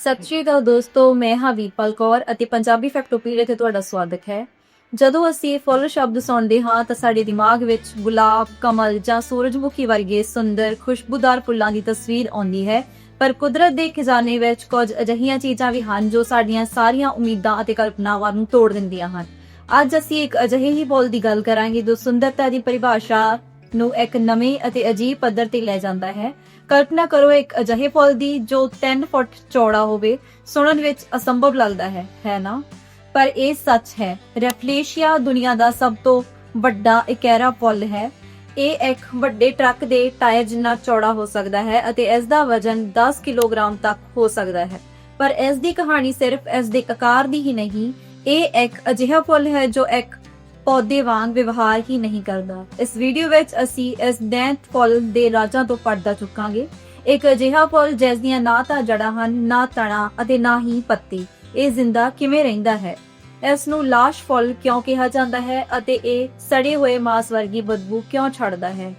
ਸਤਿ ਸ਼੍ਰੀ ਅਕਾਲ ਦੋਸਤੋ, ਮੈਂ ਹਾਂ ਵੀਰਪਾਲ ਕੌਰ ਅਤੇ ਪੰਜਾਬੀ ਫੈਕਟੋਪੀਡੀਆ ਤੇ ਤੁਹਾਡਾ ਸਵਾਗਤ ਹੈ। ਜਦੋਂ ਅਸੀਂ ਫੁੱਲ ਸ਼ਬਦ ਸੁਣਦੇ ਹਾਂ ਤਾਂ ਸਾਡੇ ਦਿਮਾਗ ਵਿੱਚ ਗੁਲਾਬ, ਕਮਲ ਜਾਂ ਸੂਰਜਮੁਖੀ ਵਰਗੇ ਸੁੰਦਰ, ਖੁਸ਼ਬੂਦਾਰ ਫੁੱਲਾਂ ਦੀ ਤਸਵੀਰ ਆਉਂਦੀ ਹੈ। ਪਰ ਕੁਦਰਤ ਦੇ ਖਜ਼ਾਨੇ ਵਿੱਚ ਕੁਝ ਅਜਿਹੀਆਂ ਚੀਜ਼ਾਂ ਵੀ ਹਨ ਜੋ ਸਾਡੀਆਂ ਸਾਰੀਆਂ ਉਮੀਦਾਂ ਅਤੇ ਕਲਪਨਾਵਾਂ ਨੂੰ ਤੋੜ ਦਿੰਦੀਆਂ ਹਨ। ਅੱਜ ਅਸੀਂ ਇੱਕ ਅਜਿਹੇ ਹੀ ਫੁੱਲ ਦੀ ਗੱਲ ਕਰਾਂਗੇ ਜੋ ਸੁੰਦਰਤਾ ਦੀ ਪਰਿਭਾਸ਼ਾ ਨੂੰ ਇੱਕ ਨਵੇਂ ਅਤੇ ਅਜੀਬ ਪੱਧਰ ਤੇ ਲੈ ਜਾਂਦਾ ਹੈ। ਕਲਪਨਾ ਕਰੋ ਇੱਕ ਅਜਿਹੇ ਫੁੱਲ ਦੀ ਜੋ 10 ਫੁੱਟ ਚੌੜਾ ਹੋਵੇ, ਸੁਣਨ ਵਿੱਚ ਅਸੰਭਵ ਲੱਗਦਾ ਹੈ ਹੈ ਨਾ? ਪਰ ਇਹ ਸੱਚ ਹੈ, ਰੈਫਲੇਸ਼ੀਆ ਦੁਨੀਆ ਦਾ ਸਭ ਤੋਂ ਵੱਡਾ ਇਕੈਰਾ ਫੁੱਲ ਹੈ। ਇਹ ਇੱਕ ਵੱਡੇ ਟਰੱਕ ਦੇ ਟਾਇਰ ਜਿੰਨਾ ਚੌੜਾ ਹੋ ਸਕਦਾ ਹੈ ਅਤੇ ਇਸ ਦਾ ਵਜ਼ਨ 10 ਕਿਲੋਗ੍ਰਾਮ ਤੱਕ ਹੋ ਸਕਦਾ ਹੈ। ਪਰ ਇਸ ਦੀ ਕਹਾਣੀ ਸਿਰਫ ਇਸ ਦੇ ਆਕਾਰ ਦੀ ਹੀ ਨਹੀਂ, ਇਹ ਇੱਕ ਅਜਿਹਾ ਫੁੱਲ ਹੈ ਜੋ ਇੱਕ ਪੌਦੇ ਵਾਂਗ ਵਿਵਹਾਰ ਹੀ ਨਹੀਂ ਕਰਦਾ। ਇਸ ਵੀਡੀਓ ਵਿੱਚ ਅਸੀਂ ਇਸ ਦੈਂਤ ਫੁੱਲ ਦੇ ਰਾਜਾਂ ਤੋਂ ਪੜਦਾ ਚੁੱਕਾਂਗੇ। ਇੱਕ ਅਜਿਹਾ ਫੁੱਲ ਜਿਸ ਦੀਆਂ ਨਾ ਤਾਂ ਜੜਾਂ ਹਨ, ਨਾ ਤਣਾ ਅਤੇ ਨਾ ਹੀ ਪੱਤੇ। ਇਹ ਜ਼ਿੰਦਾ ਕਿਵੇਂ ਰਹਿੰਦਾ ਹੈ? ਇਸ ਨੂੰ ਲਾਸ਼ ਫੁੱਲ ਕਿਉਂ ਕਿਹਾ ਜਾਂਦਾ ਹੈ ਅਤੇ ਇਹ ਸੜੇ ਹੋਏ ਮਾਸ ਵਰਗੀ ਬਦਬੂ ਕਿਉਂ ਛੱਡਦਾ ਹੈ?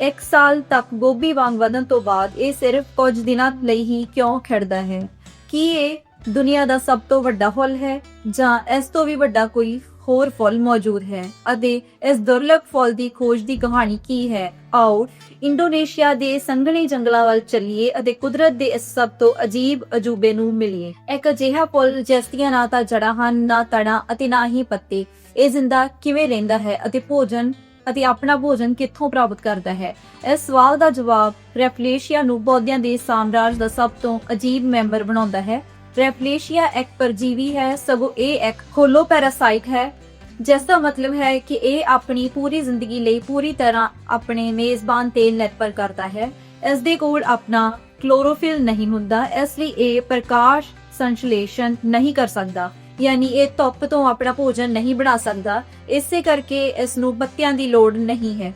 ਇੱਕ ਸਾਲ ਤੱਕ ਗੋਭੀ ਵਾਂਗ ਵਧਣ ਤੋਂ ਬਾਅਦ ਇਹ ਸਿਰਫ ਕੁਝ ਦਿਨਾਂ ਲਈ ਹੀ ਕਿਉਂ ਖਿੜਦਾ ਹੈ? ਕੀ ਇਹ ਦੁਨੀਆ ਦਾ ਸਭ ਤੋਂ ਵੱਡਾ ਫੁੱਲ ਹੈ ਜਾਂ ਇਸ ਤੋਂ ਵੀ ਵੱਡਾ ਕੋਈ ਹੋਰ ਫੁੱਲ ਮੌਜੂਦ ਹੈ ਅਤੇ ਇਸ ਦੁਰਲੱਭ ਫੁੱਲ ਦੀ ਖੋਜ ਦੀ ਕਹਾਣੀ ਕੀ ਹੈ? ਆਓ ਇੰਡੋਨੇਸ਼ੀਆ ਦੇ ਸੰਘਣੇ ਜੰਗਲਾਂ ਵੱਲ ਚੱਲੀਏ ਅਤੇ ਕੁਦਰਤ ਦੇ ਇਸ ਸਭ ਤੋਂ ਅਜੀਬ ਅਜੂਬੇ ਨੂੰ ਮਿਲੀਏ। ਇੱਕ ਅਜਿਹਾ ਫੁੱਲ ਜਿਸ ਦੀਆਂ ਨਾ ਤਾਂ ਜੜਾਂ ਹਨ, ਨਾ ਤੜਾਂ ਅਤੇ ਨਾ ਹੀ ਪੱਤੇ। ਇਹ ਜ਼ਿੰਦਾ ਕਿਵੇਂ ਰਹਿੰਦਾ ਹੈ ਅਤੇ ਭੋਜਨ ਅਤੇ ਆਪਣਾ ਭੋਜਨ ਕਿੱਥੋਂ ਪ੍ਰਾਪਤ ਕਰਦਾ ਹੈ? ਇਸ ਸਵਾਲ ਦਾ ਜਵਾਬ ਰੈਫਲੇਸ਼ੀਆ ਨੂੰ ਪੌਦਿਆਂ ਦੇ ਸਾਮਰਾਜ ਦਾ ਸਭ ਤੋਂ ਅਜੀਬ ਮੈਂਬਰ ਬਣਾਉਂਦਾ ਹੈ। ਰੈਫਲੇਸ਼ੀਆ ਇੱਕ ਪਰਜੀਵੀ ਹੈ ਸਗੋਂ ਇਹ ਇੱਕ ਖੋਲੋ ਪੈਰਾਸਾਈਟ ਹੈ ਜਿਸ ਦਾ ਮਤਲਬ ਹੈ ਕਿ ਇਹ ਆਪਣੀ ਪੂਰੀ ਜ਼ਿੰਦਗੀ ਲਈ ਪੂਰੀ ਤਰ੍ਹਾਂ ਆਪਣੇ ਮੇਜ਼ਬਾਨ ਤੇ ਨਿਰਭਰ ਕਰਦਾ ਹੈ ਇਸ ਦੇ ਕੋਲ ਆਪਣਾ ਕਲੋਰੋਫਿਲ ਨਹੀਂ ਹੁੰਦਾ ਇਸ ਲਈ ਇਹ ਪ੍ਰਕਾਸ਼ ਸੰਸ਼ਲੇਸ਼ਣ ਨਹੀਂ ਕਰ ਸਕਦਾ ਯਾਨੀ ਇਹ ਧੁੱਪ ਤੋਂ ਆਪਣਾ ਭੋਜਨ ਨਹੀਂ ਬਣਾ ਸਕਦਾ ਇਸੇ ਕਰਕੇ ਇਸ ਨੂੰ ਪੱਤਿਆਂ ਦੀ ਲੋੜ ਨਹੀਂ ਹੈ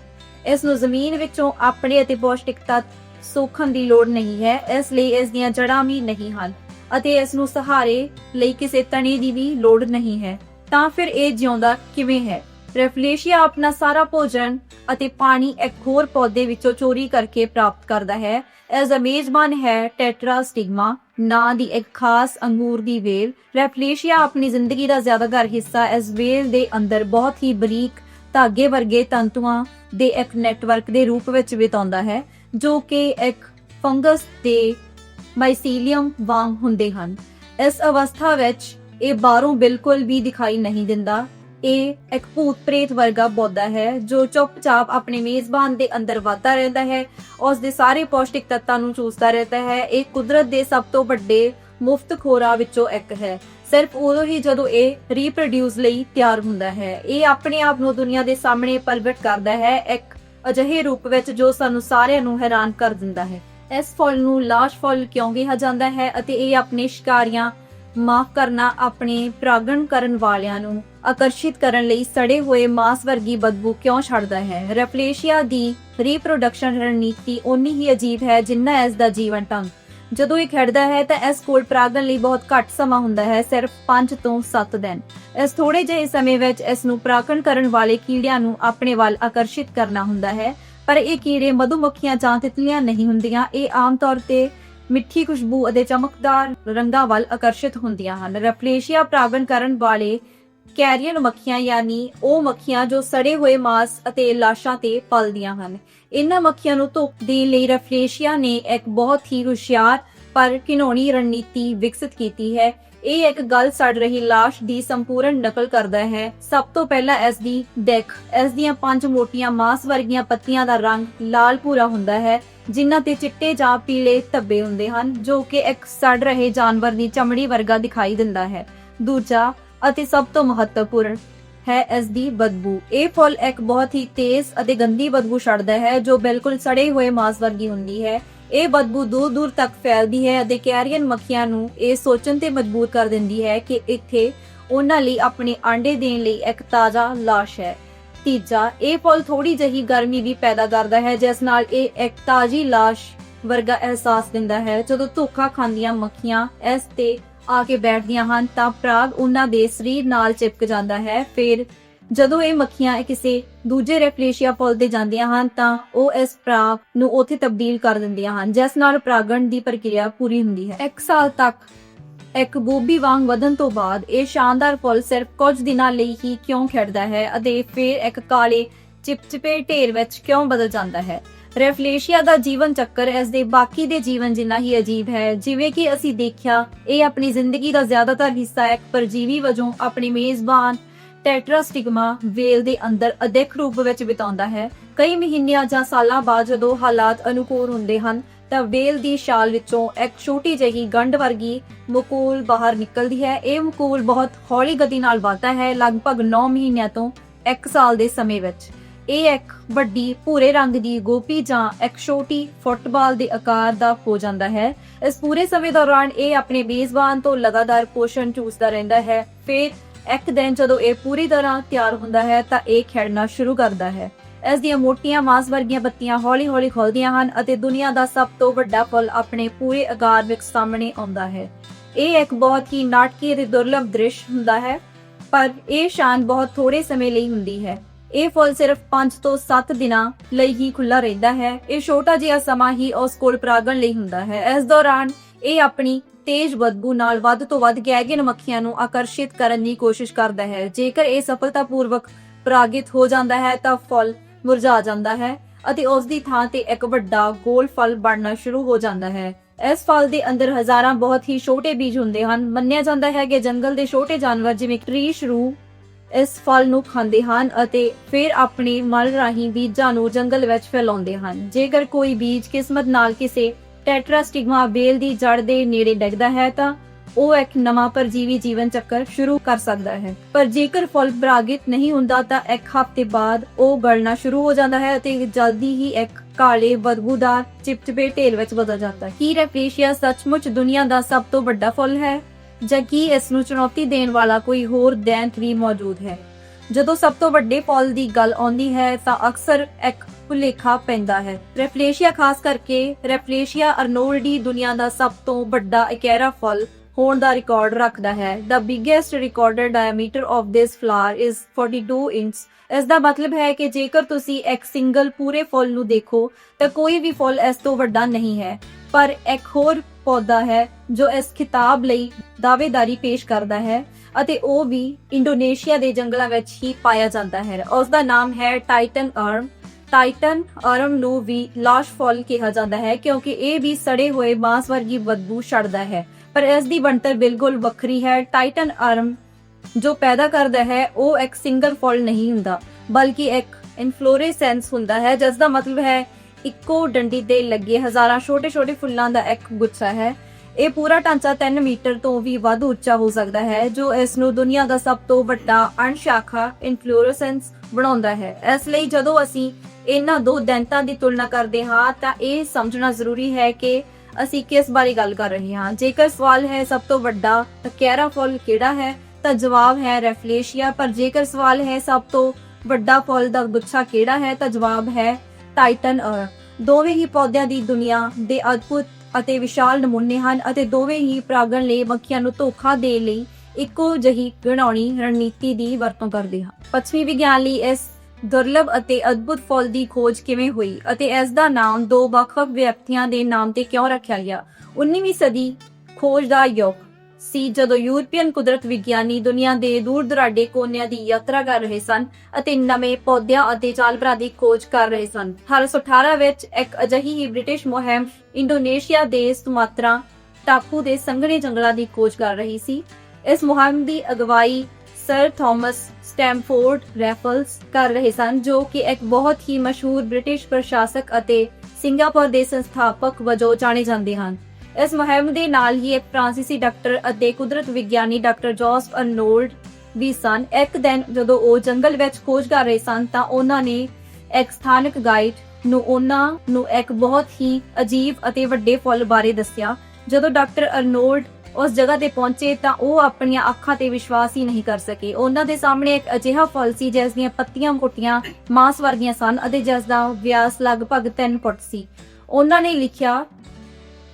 ਇਸ ਨੂੰ ਜ਼ਮੀਨ ਵਿੱਚੋਂ ਆਪਣੇ ਅਤੇ ਪੌਸ਼ਟਿਕ ਤੱਤ ਸੋਖਣ ਦੀ ਲੋੜ ਨਹੀਂ ਹੈ ਇਸ ਲਈ ਇਸ ਦੀਆਂ ਜੜ੍ਹਾਂ ਵੀ ਨਹੀਂ ਹਨ ਅਤੇ ਇਸ ਨੂੰ ਸਹਾਰੇ ਲਈ ਕਿਸੇ ਤਣੇ ਦੀ ਵੀ ਲੋੜ ਨਹੀਂ ਹੈ। ਤਾਂ ਫਿਰ ਇਹ ਜਿਉਂਦਾ ਕਿਵੇਂ ਹੈ? ਰੈਫਲੇਸ਼ੀਆ ਆਪਣਾ ਸਾਰਾ ਭੋਜਨ ਅਤੇ ਪਾਣੀ ਇੱਕ ਹੋਰ ਪੌਦੇ ਵਿੱਚੋਂ ਚੋਰੀ ਕਰਕੇ ਪ੍ਰਾਪਤ ਕਰਦਾ ਹੈ। ਇਸ ਦਾ ਮੇਜ਼ਬਾਨ ਹੈ ਟੈਟਰਾਸਟਿਗਮਾ, ਨਾਂ ਦੀ ਇੱਕ ਖਾਸ ਅੰਗੂਰ ਦੀ ਵੇਲ। ਰੈਫਲੇਸ਼ੀਆ ਆਪਣੀ ਜ਼ਿੰਦਗੀ ਦਾ ਜ਼ਿਆਦਾਤਰ ਹਿੱਸਾ ਇਸ ਵੇਲ ਦੇ ਅੰਦਰ ਬਹੁਤ ਹੀ ਬਰੀਕ ਧਾਗੇ ਵਰਗੇ ਤੰਤੂਆਂ ਦੇ ਇੱਕ ਨੈਟਵਰਕ ਦੇ ਰੂਪ ਵਿੱਚ ਬਿਤਾਉਂਦਾ ਹੈ, ਜੋ ਕਿ ਇੱਕ ਫੰਗਸ ਦੇ ਮਾਈਸੀਲੀਅਮ ਵਾਂਗ ਹੁੰਦੇ ਹਨ। ਇਸ ਅਵਸਥਾ ਵਿੱਚ ਇਹ ਬਾਹਰੋਂ ਬਿਲਕੁਲ ਵੀ ਦਿਖਾਈ ਨਹੀਂ ਦਿੰਦਾ। ਇਹ ਇੱਕ ਭੂਤ ਪ੍ਰੇਤ ਵਰਗਾ ਪੌਦਾ ਹੈ, ਜੋ ਚੁੱਪਚਾਪ ਆਪਣੇ ਮੇਜ਼ਬਾਨ ਦੇ ਅੰਦਰ ਵਾਧਾ ਰਹਿੰਦਾ ਹੈ, ਉਸ ਦੇ ਸਾਰੇ ਪੌਸ਼ਟਿਕ ਤੱਤਾਂ ਨੂੰ ਚੂਸਦਾ ਰਹਿੰਦਾ ਹੈ। ਇਹ ਕੁਦਰਤ ਦੇ ਸਭ ਤੋਂ ਵੱਡੇ ਮੁਫਤ ਖੋਰਾ ਵਿੱਚੋਂ ਇੱਕ ਹੈ। ਸਿਰਫ ਉਦੋਂ ਹੀ ਜਦੋਂ ਇਹ ਰੀਪਰੋਡਿਊਸ ਲਈ ਤਿਆਰ ਹੁੰਦਾ ਹੈ। ਇਹ ਆਪਣੇ ਆਪ ਨੂੰ ਦੁਨੀਆ ਦੇ ਸਾਹਮਣੇ ਪ੍ਰਗਟ ਕਰਦਾ ਹੈ, ਇੱਕ ਅਜਿਹੇ ਰੂਪ ਵਿੱਚ ਜੋ ਸਾਨੂੰ ਸਾਰਿਆਂ ਨੂੰ ਹੈਰਾਨ ਕਰ ਦਿੰਦਾ ਹੈ। ਇਸ ਫੁੱਲ ਨੂੰ ਲਾਸ਼ ਫੁੱਲ ਕਿਉਂ ਕਿਹਾ ਜਾਂਦਾ ਹੈ ਅਤੇ ਇਹ ਆਪਣੇ ਸ਼ਿਕਾਰੀਆਂ ਮਾਫ ਕਰਨਾ ਆਪਣੇ ਪ੍ਰਾਗਣ ਕਰਨ ਵਾਲਿਆਂ ਨੂੰ ਆਕਰਸ਼ਿਤ ਕਰਨ ਲਈ ਸੜੇ ਹੋਏ ਮਾਸ ਵਰਗੀ ਬਦਬੂ ਕਿਉਂ ਛੱਡਦਾ ਹੈ? ਰੈਫਲੇਸ਼ੀਆ ਦੀ ਰੀਪਰੋਡਕਸ਼ਨ ਰਣਨੀਤੀ ਓਨੀ ਹੀ ਅਜੀਬ ਹੈ ਜਿੰਨਾ ਇਸ ਦਾ ਜੀਵਨ ਢੰਗ। ਜਦੋਂ ਇਹ ਖੜਦਾ ਹੈ ਤਾਂ ਇਸ ਕੋਲ ਪ੍ਰਾਗਣ ਲਈ ਬਹੁਤ ਘੱਟ ਸਮਾਂ ਹੁੰਦਾ ਹੈ, ਸਿਰਫ 5 ਤੋਂ 7 ਦਿਨ। ਇਸ ਥੋੜੇ ਜਿਹੇ ਸਮੇਂ ਵਿੱਚ ਇਸ ਨੂੰ ਪ੍ਰਾਗਣ ਕਰਨ ਵਾਲੇ ਕੀੜਿਆਂ ਨੂੰ ਆਪਣੇ ਵੱਲ ਆਕਰਸ਼ਿਤ ਕਰਨਾ ਹੁੰਦਾ ਹੈ। ਪਰ ਇਹ ਕੀੜੇ ਮਧੂਮੱਖੀਆਂ ਜਾਂ ਤਿਤਲੀਆਂ ਨਹੀਂ ਹੁੰਦੀਆਂ। ਇਹ ਆਮ ਤੌਰ ਤੇ ਮਿੱਠੀ ਖੁਸ਼ਬੂ ਅਤੇ ਚਮਕਦਾਰ ਰੰਗਾਂ ਵੱਲ ਆਕਰਸ਼ਿਤ ਹੁੰਦੀਆਂ ਹਨ। ਰੈਫਲੇਸ਼ੀਆ ਪ੍ਰਾਗਣ ਕਰਨ ਵਾਲੇ ਕੈਰੀਅਨ ਮੱਖੀਆਂ ਯਾਨੀ ਉਹ ਮੱਖੀਆਂ ਜੋ ਸੜੇ ਹੋਏ ਮਾਸ ਅਤੇ ਲਾਸ਼ਾਂ ਤੇ ਪਲਦੀਆਂ ਹਨ। ਇਹਨਾਂ ਮੱਖੀਆਂ ਨੂੰ ਧੋਖ ਦੇਣ ਲਈ ਰਫਲੇਸ਼ੀਆ ਨੇ ਇੱਕ ਬਹੁਤ ਹੀ ਹੁਸ਼ਿਆਰ ਪਰ ਘਿਨੌਣੀ ਰਣਨੀਤੀ ਵਿਕਸਿਤ ਕੀਤੀ ਹੈ। ਇਹ ਇੱਕ ਗਲ ਸੜ ਰਹੀ ਲਾਸ਼ ਦੀ ਸੰਪੂਰਨ ਨਕਲ ਕਰਦਾ ਹੈ। ਸਭ ਤੋਂ ਪਹਿਲਾਂ ਇਸ ਦੀ ਦਿੱਖ ਇਸ ਦੀਆਂ ਪੰਜ ਮੋਟੀਆਂ ਮਾਸ ਵਰਗੀਆਂ ਪੱਤੀਆਂ ਦਾ ਰੰਗ ਲਾਲ ਭੂਰਾ ਹੁੰਦਾ ਹੈ, ਜਿਨ੍ਹਾਂ ਤੇ ਚਿੱਟੇ ਜਾਂ ਪੀਲੇ ਧੱਬੇ ਹੁੰਦੇ ਹਨ, ਜੋ ਕਿ ਇੱਕ ਸੜ ਰਹੇ ਜਾਨਵਰ ਦੀ ਚਮੜੀ ਵਰਗਾ ਦਿਖਾਈ ਦਿੰਦਾ ਹੈ। ਦੂਜਾ ਅਤੇ ਸਭ ਤੋਂ ਮਹੱਤਵਪੂਰਨ ਹੈ ਇਸ ਦੀ ਬਦਬੂ। ਇਹ ਫੁੱਲ ਇੱਕ ਬਹੁਤ ਹੀ ਤੇਜ਼ ਅਤੇ ਗੰਦੀ ਬਦਬੂ ਛੱਡਦਾ ਹੈ, ਜੋ ਬਿਲਕੁਲ ਸੜੇ ਹੋਏ ਮਾਸ ਵਰਗੀ ਹੁੰਦੀ ਹੈ। ਇਹ ਬਦਬੂ ਦੂਰ ਦੂਰ ਤੱਕ ਫੈਲਦੀ ਹੈ ਅਤੇ ਕੈਰੀਅਨ ਮੱਖੀਆਂ ਨੂੰ ਇਹ ਸੋਚਣ ਤੇ ਮਜਬੂਰ ਕਰ ਦਿੰਦੀ ਹੈ ਕਿ ਇੱਥੇ ਉਹਨਾਂ ਲਈ ਆਪਣੇ ਆਂਡੇ ਦੇਣ ਲਈ ਇੱਕ ਤਾਜ਼ਾ ਲਾਸ਼ ਹੈ। ਤੀਜਾ, ਇਹ ਫੁੱਲ ਥੋੜੀ ਜਿਹੀ ਗਰਮੀ ਵੀ ਪੈਦਾ ਕਰਦਾ ਹੈ, ਜਿਸ ਨਾਲ ਇਹ ਇੱਕ ਤਾਜ਼ੀ ਲਾਸ਼ ਵਰਗਾ ਅਹਿਸਾਸ ਦਿੰਦਾ ਹੈ। ਜਦੋਂ ਧੋਖਾ ਖਾਂਦੀਆਂ ਮੱਖੀਆਂ ਇਸ ਤੇ ਆ ਕੇ ਬੈਠਦੀਆਂ ਹਨ, ਤਾਂ ਪ੍ਰਾਗ ਉਹਨਾਂ ਦੇ ਸਰੀਰ ਨਾਲ ਚਿਪਕ ਜਾਂਦਾ ਹੈ। ਫਿਰ ਜਦੋਂ ਇਹ ਮੱਖੀਆਂ ਕਿਸੇ ਦੂਜੇ ਰੈਫਲੇਸ਼ੀਆ ਫੁੱਲ ਤੇ ਜਾਂਦੀਆਂ ਹਨ ਤਾਂ ਉਹ ਇਸ ਪ੍ਰਾਗ ਨੂੰ ਉੱਥੇ ਤਬਦੀਲ ਕਰ ਦਿੰਦੀਆਂ ਹਨ, ਜਿਸ ਨਾਲ ਪ੍ਰਾਗਣ ਦੀ ਪ੍ਰਕਿਰਿਆ ਪੂਰੀ ਹੁੰਦੀ ਹੈ। ਇੱਕ ਸਾਲ ਤੱਕ ਇੱਕ ਗੋਭੀ ਵਾਂਗ ਵਧਣ ਤੋਂ ਬਾਅਦ ਇਹ ਸ਼ਾਨਦਾਰ ਫੁੱਲ ਸਿਰਫ ਕੁਝ ਦਿਨਾਂ ਲਈ ਹੀ ਕਿਉਂ ਖਿੜਦਾ ਹੈ ਅਤੇ ਫਿਰ ਇੱਕ ਕਾਲੇ ਚਿਪਚਿਪੇ ਢੇਰ ਵਿੱਚ ਕਿਉਂ ਬਦਲ ਜਾਂਦਾ ਹੈ? ਰੈਫਲੇਸ਼ੀਆ ਦਾ ਜੀਵਨ ਚੱਕਰ ਇਸ ਦੇ ਬਾਕੀ ਦੇ ਜੀਵਨ ਜਿੰਨਾ ਹੀ ਅਜੀਬ ਹੈ, ਜਿਵੇਂ ਕਿ ਅਸੀਂ ਦੇਖਿਆ, ਇਹ ਆਪਣੀ ਜ਼ਿੰਦਗੀ ਦਾ ਜ਼ਿਆਦਾਤਰ ਹਿੱਸਾ ਇੱਕ ਪਰਜੀਵੀ ਵਜੋਂ ਆਪਣੀ ਮੇਜ਼ਬਾਨ ਟੈਟਰਾਸਟਿਗਮਾ ਵੇਲ ਦੇ ਅੰਦਰ ਅਦਿੱਖ ਰੂਪ ਵਿੱਚ ਬਿਤਾਉਂਦਾ ਹੈ। ਕਈ ਮਹੀਨਿਆਂ ਜਾਂ ਸਾਲਾਂ ਬਾਅਦ ਜਦੋਂ ਹਾਲਾਤ ਅਨੁਕੂਲ ਹੁੰਦੇ ਹਨ, ਤਾਂ ਵੇਲ ਦੀ ਛਾਲ ਵਿੱਚੋਂ ਇੱਕ ਛੋਟੀ ਜਿਹੀ ਗੰਢ ਵਰਗੀ ਮਕੂਲ ਬਾਹਰ ਨਿਕਲਦੀ ਹੈ। ਇਹ ਮਕੂਲ ਬਹੁਤ ਹੌਲੀ ਗਤੀ ਨਾਲ ਵਧਦਾ ਹੈ, ਲਗਭਗ 9 ਮਹੀਨਿਆਂ ਤੋਂ 1 ਸਾਲ ਦੇ ਸਮੇਂ ਵਿੱਚ। ਇਹ ਇੱਕ ਵੱਡੀ ਭੂਰੇ ਰੰਗ ਦੀ ਗੋਪੀ ਜਾਂ ਇੱਕ ਛੋਟੀ ਫੁੱਟਬਾਲ ਦੇ ਆਕਾਰ ਦਾ ਹੋ ਜਾਂਦਾ ਹੈ। ਇਸ ਪੂਰੇ ਸਮੇਂ ਦੌਰਾਨ ਇਹ ਆਪਣੇ ਮੇਜ਼ਬਾਨ ਤੋਂ ਲਗਾਤਾਰ ਪੋਸ਼ਣ ਚੂਸਦਾ ਰਹਿੰਦਾ ਹੈ। ਫਿਰ ਇੱਕ ਦਿਨ ਜਦੋਂ ਇਹ ਪੂਰੀ ਤਰ੍ਹਾਂ ਤਿਆਰ ਹੁੰਦਾ ਹੈ ਤਾਂ ਇਹ ਖੇਡਣਾ ਸ਼ੁਰੂ ਕਰਦਾ ਹੈ। ਇਸ ਦੀਆਂ ਮੋਟੀਆਂ ਮਾਂਸ ਵਰਗੀਆਂ ਬੱਤੀਆਂ ਹੌਲੀ-ਹੌਲੀ ਖੁੱਲਦੀਆਂ ਹਨ ਅਤੇ ਦੁਨੀਆ ਦਾ ਸਭ ਤੋਂ ਵੱਡਾ ਫੁੱਲ ਆਪਣੇ ਪੂਰੇ ਆਕਾਰ ਵਿੱਚ ਸਾਹਮਣੇ ਆਉਂਦਾ ਹੈ। ਇਹ ਇੱਕ ਬਹੁਤ ਹੀ ਨਾਟਕੀ ਅਤੇ ਦੁਰਲਭ ਦ੍ਰਿਸ਼ ਹੁੰਦਾ ਹੈ, ਪਰ ਇਹ ਸ਼ਾਨ ਬਹੁਤ ਥੋੜੇ ਸਮੇਂ ਲਈ ਹੁੰਦੀ ਹੈ। ਇਹ ਫੁੱਲ ਸਿਰਫ 5 ਤੋਂ 7 ਦਿਨਾਂ ਲਈ ਹੀ ਖੁੱਲਾ ਰਹਿੰਦਾ ਹੈ। ਇਹ ਛੋਟਾ ਜਿਹਾ ਸਮਾਂ ਹੀ ਉਸ ਕੋਲ ਪਰਾਗਣ ਲਈ ਹੁੰਦਾ ਹੈ। ਇਸ ਦੌਰਾਨ ਇਹ ਆਪਣੀ ਤੇਜ਼ ਬਦਬੂ ਨਾਲ ਵੱਧ ਤੋਂ ਵੱਧ ਗੈਗਨ ਮੱਖੀਆਂ ਨੂੰ ਆਕਰਸ਼ਿਤ ਕਰਨ ਦੀ ਕੋਸ਼ਿਸ਼ ਕਰਦਾ ਹੈ। ਜੇਕਰ ਇਹ ਸਫਲਤਾਪੂਰਵਕ ਪਰਾਗਿਤ ਹੋ ਜਾਂਦਾ ਹੈ, ਤਾਂ ਫੁੱਲ ਮੁਰਝਾ ਜਾਂਦਾ ਹੈ ਅਤੇ ਉਸ ਦੀ ਥਾਂ ਤੇ ਇੱਕ ਵੱਡਾ ਗੋਲ ਫਲ ਬਣਨਾ ਸ਼ੁਰੂ ਹੋ ਜਾਂਦਾ ਹੈ। ਇਸ ਫਲ ਦੇ ਅੰਦਰ ਹਜ਼ਾਰਾਂ ਬਹੁਤ ਹੀ ਛੋਟੇ ਬੀਜ ਹੁੰਦੇ ਹਨ। ਮੰਨਿਆ ਜਾਂਦਾ ਹੈ ਕਿ ਜੰਗਲ ਦੇ ਛੋਟੇ ਜਾਨਵਰ ਜਿਵੇਂ ਟਰੀ ਸ਼ਰੂ ਇਸ ਫਲ ਨੂੰ ਖਾਂਦੇ ਹਨ ਅਤੇ ਫਿਰ ਆਪਣੇ ਮਲ ਰਾਹੀਂ ਬੀਜਾਂ ਨੂੰ ਜੰਗਲ ਵਿੱਚ ਫੈਲਾਉਂਦੇ ਹਨ। ਜੇਕਰ ਕੋਈ ਬੀਜ ਕਿਸਮਤ ਨਾਲ ਕਿਸੇ ਟੈਟਰਾਸਟਿਗਮਾ ਬੇਲ ਦੀ ਜੜ ਦੇ ਨੇੜੇ ਡਿੱਗਦਾ ਹੈ ਤਾਂ ਉਹ ਇੱਕ ਨਵਾਂ ਪਰਜੀਵੀ ਜੀਵਨ ਚੱਕਰ ਸ਼ੁਰੂ ਕਰ ਸਕਦਾ ਹੈ। ਪਰ ਜੇਕਰ ਫੁੱਲ ਪਰਾਗਿਤ ਨਹੀਂ ਹੁੰਦਾ ਤਾਂ ਇੱਕ ਹਫ਼ਤੇ ਬਾਅਦ ਉਹ ਗਲਣਾ ਸ਼ੁਰੂ ਹੋ ਜਾਂਦਾ ਹੈ ਅਤੇ ਜਲਦੀ ਹੀ ਇੱਕ ਕਾਲੇ ਬਦਬੂਦਾਰ ਚਿਪਚਿਪੇ ਢੇਰ ਵਿੱਚ ਬਦਲ ਜਾਂਦਾ ਹੈ। ਕੀ ਰੈਫਲੇਸ਼ੀਆ ਸੱਚਮੁੱਚ ਦੁਨੀਆ ਦਾ ਸਭ ਤੋਂ ਵੱਡਾ ਫੁੱਲ ਹੈ? ਜਾਂ ਇਸ ਨੂੰ ਚੁਣੌਤੀ ਦੇਣ ਵਾਲਾ ਕੋਈ ਹੋਰ ਦੈਂਤ ਵੀ ਮੌਜੂਦ ਹੈ? ਜਦੋਂ ਸਭ ਤੋਂ ਵੱਡੇ ਫੁੱਲ ਦੀ ਗੱਲ ਆਉਂਦੀ ਹੈ ਤਾਂ ਅਕਸਰ ਇੱਕ ਭੁਲੇਖਾ ਪੈਂਦਾ ਹੈ। ਰੈਫਲੇਸ਼ੀਆ ਖਾਸ ਕਰਕੇ ਰੈਫਲੇਸ਼ੀਆ ਅਰਨੋਲਡੀ ਦੁਨੀਆ ਦਾ ਸਭ ਤੋਂ ਵੱਡਾ ਇਕਹਿਰਾ ਫੁੱਲ ਹੋਣ ਦਾ ਰਿਕਾਰਡ ਰੱਖਦਾ ਹੈ। The biggest recorded diameter of this flower is 42 inch ਇਸ ਦਾ ਮਤਲਬ ਹੈ ਕਿ ਜੇਕਰ ਤੁਸੀਂ ਇੱਕ ਸਿੰਗਲ ਪੂਰੇ ਫੁੱਲ ਨੂੰ ਦੇਖੋ, ਤਾਂ ਕੋਈ ਵੀ ਫੁੱਲ ਇਸ ਤੋਂ ਵੱਡਾ ਨਹੀਂ ਹੈ। ਪਰ ਇੱਕ ਹੋਰ ਪੌਦਾ ਹੈ, ਜੋ ਇਸ ਖਿਤਾਬ ਲਈ ਦਾਅਵੇਦਾਰੀ ਪੇਸ਼ ਕਰਦਾ ਹੈ ਅਤੇ ਉਹ ਵੀ ਇੰਡੋਨੇਸ਼ੀਆ ਦੇ ਜੰਗਲਾਂ ਵਿੱਚ ਹੀ ਪਾਇਆ ਜਾਂਦਾ ਹੈ। ਉਸ ਦਾ ਨਾਮ ਹੈ ਟਾਈਟਨ ਅਰਮ। ਟਾਈਟਨ ਅਰਮ ਨੂੰ ਵੀ ਲਾਸ਼ ਫੁੱਲ ਕਿਹਾ ਜਾਂਦਾ ਹੈ ਕਿਉਂਕਿ ਇਹ ਵੀ ਸੜੇ ਹੋਏ ਬਾਂਸ ਵਰਗੀ ਬਦਬੂ ਛੱਡਦਾ ਹੈ। ਪਰ ਇਸ ਦੀ ਬਣਤਰ ਬਿਲਕੁਲ ਵੱਖਰੀ ਹੈ। ਟਾਈਟਨ ਆਰਮ ਜੋ ਪੈਦਾ ਕਰਦਾ ਹੈ, ਉਹ ਇੱਕ ਸਿੰਗਲ ਫੁੱਲ ਨਹੀਂ ਹੁੰਦਾ, ਬਲਕਿ ਇੱਕ ਇਨਫਲੋਰੇਸੈਂਸ ਹੁੰਦਾ ਹੈ, ਜਿਸ ਦਾ ਮਤਲਬ ਹੈ ਇੱਕੋ ਡੰਡੀ ਤੇ ਲੱਗੇ ਹਜ਼ਾਰਾਂ ਛੋਟੇ-ਛੋਟੇ ਫੁੱਲਾਂ ਦਾ ਇੱਕ ਗੁੱਛਾ ਹੈ। ਇਹ ਪੂਰਾ ਢਾਂਚਾ 3 ਮੀਟਰ ਤੋਂ ਵੀ ਵੱਧ ਉੱਚਾ ਹੋ ਸਕਦਾ ਹੈ, ਜੋ ਇਸ ਨੂੰ ਦੁਨੀਆ ਦਾ ਸਭ ਤੋਂ ਵੱਡਾ ਅਣਸ਼ਾਖਾ ਇਨਫਲੋਰੇਸੈਂਸ ਬਣਾਉਂਦਾ ਹੈ। ਇਸ ਲਈ ਜਦੋਂ ਅਸੀਂ ਇਹਨਾਂ ਦੋ ਦੈਂਤਾਂ ਦੀ ਤੁਲਨਾ ਕਰਦੇ ਹਾਂ ਤਾਂ ਇਹ ਸਮਝਣਾ ਜ਼ਰੂਰੀ ਹੈ ਕਿ ਅਸੀਂ ਕਿਸ ਬਾਰੇ ਗੱਲ ਕਰ ਰਹੇ ਹਾਂ। ਜੇਕਰ ਸਵਾਲ ਹੈ ਸਭ ਤੋਂ ਵੱਡਾ ਤਕਿਆਰਾ ਫੁੱਲ ਕਿਹੜਾ ਹੈ, ਤਾਂ ਜਵਾਬ ਹੈ ਰੈਫਲੇਸ਼ੀਆ। ਪਰ ਜੇਕਰ ਸਵਾਲ ਹੈ ਸਭ ਤੋਂ ਵੱਡਾ ਫੁੱਲ ਦਾ ਗੁੱਛਾ ਕਿਹੜਾ ਹੈ, ਤਾਂ ਜਵਾਬ ਹੈ ਟਾਈਟਨ ਦੋਵੇਂ ਹੀ ਪੌਦਿਆਂ ਦੀ ਦੁਨੀਆ ਦੇ ਅਦਭੁਤ ਅਤੇ ਵਿਸ਼ਾਲ ਨਮੂਨੇ ਹਨ ਅਤੇ ਦੋਵੇਂ ਹੀ ਪ੍ਰਾਗਣ ਲਈ ਮੱਖੀਆਂ ਨੂੰ ਧੋਖਾ ਦੇ ਲਈ ਇੱਕੋ ਜਿਹੀ ਗਣਾਉਣੀ ਰਣਨੀਤੀ ਦੀ ਵਰਤੋਂ ਕਰਦੇ ਹਨ। ਪੱਛਮੀ ਵਿਗਿਆਨ ਲਈ ਇਸ ਦੁਰਲਭ ਅਤੇ ਅਦਭੁਤ ਫੁੱਲ ਦੀ ਖੋਜ ਕਿਵੇਂ ਹੋਈ ਅਤੇ ਇਸ ਦਾ ਨਾਮ ਦੋ ਵੱਖ-ਵੱਖ ਵਿਅਕਤੀਆਂ ਦੇ ਨਾਮ ਤੇ ਕਿਉਂ ਰੱਖਿਆ ਗਿਆ? 19ਵੀਂ ਸਦੀ ਖੋਜ ਦਾ ਯੁੱਗ ਸੀ ਜਦੋਂ ਯੂਰਪੀਅਨ ਕੁਦਰਤ ਵਿਗਿਆਨੀ ਦੁਨੀਆ ਦੇ ਦੂਰ ਦੁਰਾਡੇ ਕੋਨਿਆਂ ਦੀ ਯਾਤਰਾ ਕਰ ਰਹੇ ਸਨ ਅਤੇ ਨਵੇਂ ਪੌਦਿਆਂ ਅਤੇ ਜਾਨਵਰਾਂ ਦੀ ਖੋਜ ਕਰ ਰਹੇ ਸਨ। 1818 ਵਿੱਚ ਇੱਕ ਅਜਿਹੀ ਹੀ ਬ੍ਰਿਟਿਸ਼ ਮੁਹਿੰਮ ਇੰਡੋਨੇਸ਼ੀਆ ਦੇ ਸੁਮਾਤਰਾ ਟਾਪੂ ਦੇ ਸੰਘਣੇ ਜੰਗਲਾਂ ਦੀ ਖੋਜ ਕਰ ਰਹੀ ਸੀ। ਇਸ ਮੁਹਿੰਮ ਦੀ ਅਗਵਾਈ ਸਰ ਥਾਮਸ ਸਟੈਮਫੋਰਡ ਰੈਫਲਸ ਕਰ ਰਹੇ ਸਨ, ਜੋ ਕਿ ਇੱਕ ਬਹੁਤ ਹੀ ਮਸ਼ਹੂਰ ਬ੍ਰਿਟਿਸ਼ ਪ੍ਰਸ਼ਾਸਕ ਅਤੇ ਸਿੰਗਾਪੁਰ ਦੇ ਸੰਸਥਾਪਕ ਵਜੋਂ ਜਾਣੇ ਜਾਂਦੇ ਹਨ। ਇਸ ਮੁਹਿੰਮ ਦੇ ਨਾਲ ਹੀ ਇੱਕ ਫ੍ਰਾਂਸੀਸੀ ਡਾਕਟਰ ਅਤੇ ਕੁਦਰਤ ਵਿਗਿਆਨੀ ਡਾਕਟਰ ਜੋਸ ਅਰਨੋਲਡ ਵੀ ਸਨ। ਇੱਕ ਦਿਨ ਜਦੋਂ ਉਹ ਜੰਗਲ ਵਿੱਚ ਖੋਜ ਕਰ ਰਹੇ ਸਨ, ਤਾਂ ਉਹਨਾਂ ਨੇ ਇੱਕ ਸਥਾਨਕ ਗਾਈਡ ਨੂੰ ਉਹਨਾਂ ਨੂੰ ਇੱਕ ਬਹੁਤ ਹੀ ਅਜੀਬ ਅਤੇ ਵੱਡੇ ਫੁੱਲ ਬਾਰੇ ਦੱਸਿਆ। ਜਦੋਂ ਡਾਕਟਰ ਅਰਨੋਲਡ ਉਸ ਜਗ੍ਹਾ ਤੇ ਪਹੁੰਚੇ ਤਾਂ ਉਹ ਆਪਣੀਆਂ ਅੱਖਾਂ ਤੇ ਵਿਸ਼ਵਾਸ ਹੀ ਨਹੀਂ ਕਰ ਸਕੇ। ਉਹਨਾਂ ਦੇ ਸਾਹਮਣੇ ਇੱਕ ਅਜਿਹਾ ਫੁੱਲ ਸੀ ਜਿਸ ਦੀਆਂ ਪੱਤੀਆਂ ਮੋਟੀਆਂ ਮਾਂਸ ਵਰਗੀਆਂ ਸਨ ਅਤੇ ਜਿਸ ਦਾ ਵਿਆਸ ਲਗਭਗ 3 ਫੁੱਟ ਸੀ। ਉਹਨਾਂ ਨੇ ਲਿਖਿਆ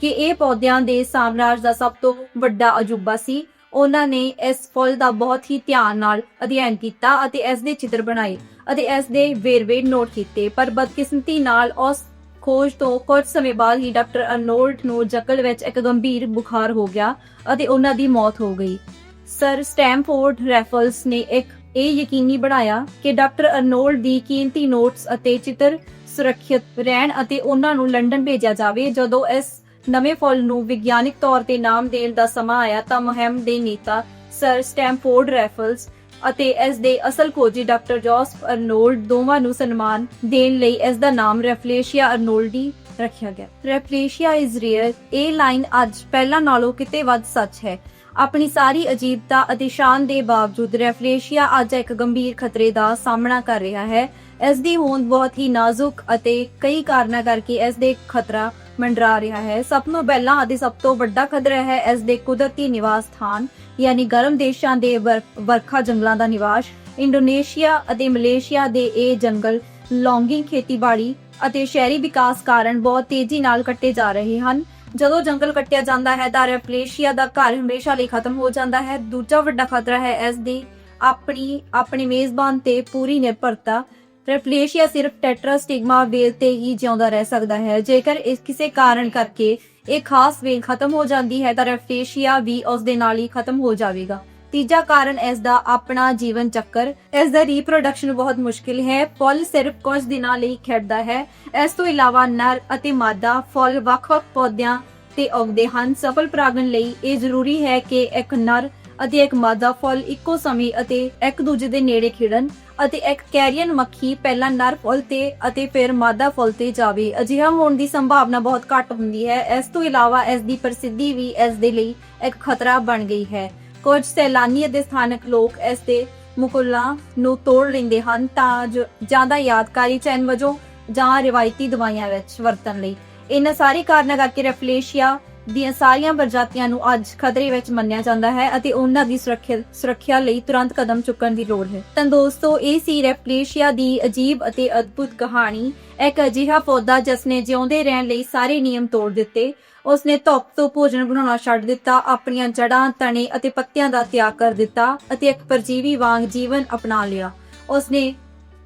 ਕਿ ਇਹ ਪੌਦਿਆਂ ਦੇ ਸਾਮਰਾਜ ਦਾ ਸਭ ਤੋਂ ਵੱਡਾ ਅਜੂਬਾ ਸੀ। ਉਹਨਾਂ ਨੇ ਇਸ ਫੁੱਲ ਦਾ ਬਹੁਤ ਹੀ ਧਿਆਨ ਨਾਲ ਅਧਿਐਨ ਕੀਤਾ ਅਤੇ ਇਸ ਦੇ ਚਿੱਤਰ ਬਣਾਏ ਅਤੇ ਇਸ ਦੇ ਵੇਰਵੇ ਨੋਟ ਕੀਤੇ। ਪਰ ਬਦਕਿਸਮਤੀ ਨਾਲ ਉਸ ਖੋਜ ਤੋਂ ਕੁਝ ਸਮੇਂ ਬਾਅਦ ਹੀ ਡਾਕਟਰ ਅਰਨੋਲਡ ਨੂੰ ਜਕਲ ਵਿੱਚ ਇੱਕ ਗੰਭੀਰ ਬੁਖਾਰ ਹੋ ਗਿਆ ਅਤੇ ਉਹਨਾਂ ਦੀ ਮੌਤ ਹੋ ਗਈ। ਸਰ ਸਟੈਮਫੋਰਡ ਰੈਫਲਸ ਨੇ ਇੱਕ ਇਹ ਯਕੀਨੀ ਬਣਾਇਆ ਕਿ ਡਾਕਟਰ ਅਰਨੋਲਡ ਦੀ ਕੀਮਤੀ ਨੋਟਸ ਅਤੇ ਚਿੱਤਰ ਸੁਰੱਖਿਅਤ ਰਹਿਣ ਅਤੇ ਉਹਨਾਂ ਨੂੰ ਲੰਡਨ ਭੇਜਿਆ ਜਾਵੇ। ਜਦੋਂ ਇਸ ਨਵੇਂ ਫੁੱਲ ਨੂੰ ਵਿਗਿਆਨਿਕ ਤੌਰ ਤੇ ਨਾਮ ਦੇਣ ਦਾ ਸਮਾਂ ਆਇਆ ਤਾਂ ਮੁਹਿੰਮ ਦੇ ਨੇਤਾ ਸਰ ਸਟੈਮਫੋਰਡ ਰੈਫਲਸ ਅਤੇ ਇਸ ਦੇ ਅਸਲ ਖੋਜੀ ਡਾਕਟਰ ਜੋਸਫ ਅਰਨੋਲਡ ਦੋਵਾਂ ਨੂੰ ਸਨਮਾਨ ਦੇਣ ਲਈ ਇਸ ਦਾ ਨਾਮ ਰੈਫਲੇਸ਼ੀਆ ਅਰਨੋਲਡੀ ਰੱਖਿਆ ਗਿਆ। ਰੈਫਲੇਸ਼ੀਆ ਇਜ਼ ਰੀਅਰ ਇਹ ਲਾਈਨ ਅੱਜ ਪਹਿਲਾਂ ਨਾਲੋਂ ਕਿਤੇ ਵੱਧ ਸੱਚ ਹੈ। ਆਪਣੀ ਸਾਰੀ ਅਜੀਬਤਾ ਅਤੇ ਸ਼ਾਨ ਦੇ ਬਾਵਜੂਦ ਰੈਫਲੇਸ਼ੀਆ ਅੱਜ ਇੱਕ ਗੰਭੀਰ ਖਤਰੇ ਦਾ ਸਾਹਮਣਾ ਕਰ ਰਿਹਾ ਹੈ। ਇਸ ਦੀ ਹੋਂਦ ਬਹੁਤ ਹੀ ਨਾਜ਼ੁਕ ਅਤੇ ਕਈ ਕਾਰਨਾਂ ਕਰਕੇ ਇਸ ਦੇ ਖਤਰਾ ਮੰਡਰਾ ਰਿਹਾ ਹੈ। ਸਭ ਤੋਂ ਪਹਿਲਾਂ ਅਤੇ ਸਭ ਤੋਂ ਵੱਡਾ ਖਤਰਾ ਹੈ ਇਸ ਦੇ ਕੁਦਰਤੀ ਨਿਵਾਸ ਸਥਾਨ ਯਾਨੀ ਗਰਮ ਦੇਸ਼ਾਂ ਦੇ ਵਰਖਾ ਜੰਗਲਾਂ ਦਾ ਨਿਵਾਸ, ਇੰਡੋਨੇਸ਼ੀਆ ਅਤੇ ਮਲੇਸ਼ੀਆ ਦੇ ਇਹ ਜੰਗਲ ਲੌਂਗਿੰਗ ਖੇਤੀਬਾੜੀ ਅਤੇ ਸ਼ਹਿਰੀ ਵਿਕਾਸ ਕਾਰਨ ਬਹੁਤ ਤੇਜ਼ੀ ਨਾਲ ਕੱਟੇ ਜਾ ਰਹੇ ਹਨ। ਜਦੋਂ ਜੰਗਲ ਕੱਟਿਆ ਜਾਂਦਾ ਹੈ ਤਾਂ ਰੈਫਲੇਸ਼ੀਆ ਦਾ ਘਰ ਹਮੇਸ਼ਾ ਲਈ ਖਤਮ ਹੋ ਜਾਂਦਾ ਹੈ। ਦੂਜਾ ਵੱਡਾ ਖਤਰਾ ਹੈ ਇਸ ਦੀ ਆਪਣੀ, ਆਪਣੇ ਮੇਜ਼ਬਾਨ ਤੇ ਪੂਰੀ ਨਿਰਭਰਤਾ। ਰੈਫਲੇਸ਼ੀਆ ਸਿਰਫ ਟੈਟਰਾ ਸਟਿਗਮਾ ਵੇਲ ਤੇ ਹੀ ਜਿਉਂਦਾ ਰਹਿ ਸਕਦਾ ਹੈ। ਜੇਕਰ ਇਸ ਕਿਸੇ ਕਾਰਨ ਕਰਕੇ ਇਹ ਖਾਸ ਵੇਲ ਖਤਮ ਹੋ ਜਾਂਦੀ ਹੈ ਤਾਂ ਰੈਫਲੇਸ਼ੀਆ ਵੀ ਉਸ ਦੇ ਨਾਲ ਹੀ ਖਤਮ ਹੋ ਜਾਵੇਗਾ। ਤੀਜਾ ਕਾਰਨ ਇਸ ਦਾ ਆਪਣਾ ਜੀਵਨ ਚੱਕਰ। ਇਸ ਦਾ ਰੀਪਰੋਡਕਸ਼ਨ ਬਹੁਤ ਮੁਸ਼ਕਿਲ ਹੈ। ਫੁੱਲ ਸਿਰਫ ਕੁਝ ਦਿਨਾਂ ਲਈ ਖਿੜਦਾ ਹੈ। ਇਸ ਤੋਂ ਇਲਾਵਾ ਨਰ ਅਤੇ ਮਾਦਾ ਫੁੱਲ ਵੱਖ-ਵੱਖ ਪੌਦਿਆਂ ਤੇ ਉੱਗਦੇ ਹਨ। ਸਫਲ ਪਰਾਗਣ ਲਈ ਇਹ ਜ਼ਰੂਰੀ ਹੈ ਕਿ ਇੱਕ ਨਰ ਅਤੇ ਇੱਕ ਮਾਦਾ ਫੁੱਲ ਇੱਕੋ ਸਮੇਂ ਅਤੇ ਇੱਕ ਦੂਜੇ ਦੇ ਨੇੜੇ ਖਿੜਨ। ਅਤੇ ਇੱਕ ਕੈਰੀਅਨ ਮੱਖੀ ਪਹਿਲਾਂ ਨਰ ਫੁੱਲ ਤੇ ਅਤੇ ਫਿਰ ਮਾਦਾ ਫੁੱਲ ਤੇ ਜਾਵੇ। ਅਜਿਹਾ ਹੋਣ ਦੀ ਸੰਭਾਵਨਾ ਬਹੁਤ ਘੱਟ ਹੁੰਦੀ ਹੈ। ਇਸ ਤੋਂ ਇਲਾਵਾ ਇਸ ਦੀ ਪ੍ਰਸਿੱਧੀ ਵੀ ਇਸ ਦੇ ਲਈ ਇੱਕ ਖਤਰਾ ਬਣ ਗਈ ਹੈ। ਕੁਝ ਸੈਲਾਨੀ ਅਤੇ ਸਥਾਨਕ ਲੋਕ ਇਸ ਦੇ ਮੁਕੁਲਾਂ ਨੂੰ ਤੋੜ ਲੈਂਦੇ ਹਨ ਤਾਂ ਜੋ ਜ਼ਿਆਦਾ ਯਾਦਕਾਰੀ ਚੈਨ ਵਜੋਂ ਜਾਂ ਰਿਵਾਇਤੀ ਦਵਾਈਆਂ ਵਿੱਚ ਵਰਤਣ ਲਈ। ਇਹਨਾਂ ਸਾਰੇ ਕਾਰਨਾਂ ਕਰਕੇ ਰੈਫਲੇਸ਼ੀਆ ਦੀਆਂ ਸਾਰੀਆਂ ਪ੍ਰਜਾਤੀਆਂ ਨੂੰ ਅੱਜ ਖਤਰੇ ਵਿੱਚ ਮੰਨਿਆ ਜਾਂਦਾ ਹੈ ਅਤੇ ਉਹਨਾਂ ਦੀ ਸੁਰੱਖਿਆ ਲਈ ਤੁਰੰਤ ਕਦਮ ਚੁੱਕਣ ਦੀ ਲੋੜ ਹੈ। ਤਾਂ ਦੋਸਤੋ, ਇਹ ਸੀ ਰੈਫਲੇਸ਼ੀਆ ਦੀ ਅਜੀਬ ਅਤੇ ਅਦਭੁਤ ਕਹਾਣੀ। ਇੱਕ ਅਜਿਹਾ ਪੌਦਾ ਜਿਸ ਨੇ ਜਿਉਂਦੇ ਰਹਿਣ ਲਈ ਸਾਰੇ ਨਿਯਮ ਤੋੜ ਦਿੱਤੇ। ਉਸਨੇ ਧੁੱਪ ਤੋਂ ਭੋਜਨ ਬਣਾਉਣਾ ਛੱਡ ਦਿੱਤਾ, ਆਪਣੀਆਂ ਜੜ੍ਹਾਂ, ਤਣੇ ਅਤੇ ਪੱਤਿਆਂ ਦਾ ਤਿਆਗ ਕਰ ਦਿੱਤਾ ਅਤੇ ਇੱਕ ਪਰਜੀਵੀ ਵਾਂਗ ਜੀਵਨ ਅਪਣਾ ਲਿਆ। ਉਸਨੇ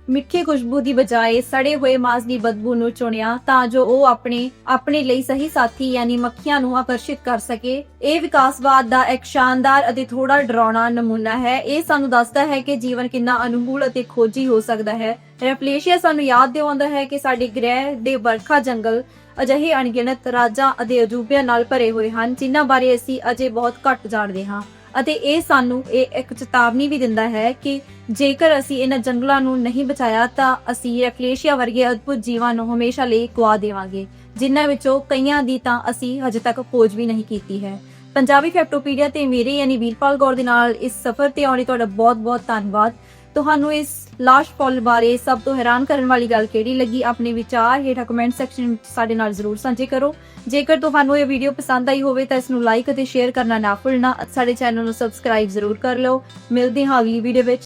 ਮਿੱਠੀ ਖੁਸ਼ਬੂ ਦੀ ਬਜਾਏ ਸੜੇ ਹੋਏ ਮਾਂਸ ਦੀ ਬਦਬੂ ਨੂੰ ਚੁਣਿਆ ਤਾਂ ਜੋ ਉਹ ਆਪਣੇ ਆਪਣੇ ਲਈ ਸਹੀ ਸਾਥੀ ਯਾਨੀ ਮੱਖੀਆਂ ਨੂੰ ਆਕਰਸ਼ਿਤ ਕਰ ਸਕੇ। ਇਹ ਵਿਕਾਸਵਾਦ ਦਾ ਇੱਕ ਸ਼ਾਨਦਾਰ ਅਤੇ ਥੋੜਾ ਡਰਾਉਣਾ ਨਮੂਨਾ ਹੈ। ਇਹ ਸਾਨੂੰ ਦੱਸਦਾ ਹੈ ਕਿ ਜੀਵਨ ਕਿੰਨਾ ਅਨੁਕੂਲ ਅਤੇ ਖੋਜੀ ਹੋ ਸਕਦਾ ਹੈ। ਰੈਫਲੇਸ਼ੀਆ ਸਾਨੂੰ ਯਾਦ ਦਿਵਾਉਂਦਾ ਹੈ ਕਿ ਸਾਡੇ ਗ੍ਰਹਿ ਦੇ ਵਰਖਾ ਜੰਗਲ ਅਜਿਹੇ ਅਣਗਿਣਤ ਰਾਜਾਂ ਅਤੇ ਅਜੂਬਿਆਂ ਨਾਲ ਭਰੇ ਹੋਏ ਹਨ, ਜਿਨ੍ਹਾਂ ਬਾਰੇ ਅਸੀਂ ਅਜੇ ਬਹੁਤ ਘੱਟ ਜਾਣਦੇ ਹਾਂ। ਅਤੇ ਇਹ ਸਾਨੂੰ ਇਹ ਇੱਕ ਚੇਤਾਵਨੀ ਵੀ ਦਿੰਦਾ ਹੈ ਕਿ ਜੇਕਰ ਅਸੀਂ ਇਹਨਾਂ ਜੰਗਲਾਂ ਨੂੰ ਨਹੀਂ ਬਚਾਇਆ, ਤਾਂ ਅਸੀਂ ਰੈਫਲੇਸ਼ੀਆ ਵਰਗੇ ਅਦਭੁਤ ਜੀਵਾਂ ਨੂੰ ਹਮੇਸ਼ਾ ਲਈ ਗਵਾ ਦੇਵਾਂਗੇ, ਜਿਨ੍ਹਾਂ ਵਿੱਚੋਂ ਕਈਆਂ ਦੀ ਤਾਂ ਅਸੀਂ ਹਜੇ ਤੱਕ ਖੋਜ ਵੀ ਨਹੀਂ ਕੀਤੀ ਹੈ। ਪੰਜਾਬੀ ਫੈਕਟੋਪੀਡੀਆ ਤੇ ਮੇਰੇ ਯਾਨੀ ਵੀਰਪਾਲ ਗੌਰ ਦੇ ਨਾਲ ਇਸ ਸਫ਼ਰ ਤੇ ਆਉਣ ਤੁਹਾਡਾ ਬਹੁਤ-ਬਹੁਤ ਧੰਨਵਾਦ। ਤੁਹਾਨੂੰ ਇਸ ਲਾਸ਼ ਫੁੱਲ ਬਾਰੇ ਸਭ ਤੋਂ ਹੈਰਾਨ ਕਰਨ ਵਾਲੀ ਗੱਲ ਕਿਹੜੀ ਲੱਗੀ? ਆਪਣੇ ਵਿਚਾਰ ਹੇਠਾਂ ਕਮੈਂਟ ਸੈਕਸ਼ਨ ਵਿੱਚ ਸਾਡੇ ਨਾਲ ਜ਼ਰੂਰ ਸਾਂਝੇ ਕਰੋ। ਜੇਕਰ ਤੁਹਾਨੂੰ ਇਹ ਵੀਡੀਓ ਪਸੰਦ ਆਈ ਹੋਵੇ ਤਾਂ ਇਸ ਨੂੰ ਲਾਈਕ ਅਤੇ ਸ਼ੇਅਰ ਕਰਨਾ ਨਾ ਭੁੱਲਣਾ। ਸਾਡੇ ਚੈਨਲ ਨੂੰ ਸਬਸਕ੍ਰਾਈਬ ਜ਼ਰੂਰ ਕਰ ਲਓ। ਮਿਲਦੇ ਹਾਂ ਅਗਲੀ ਵੀਡੀਓ ਵਿੱਚ।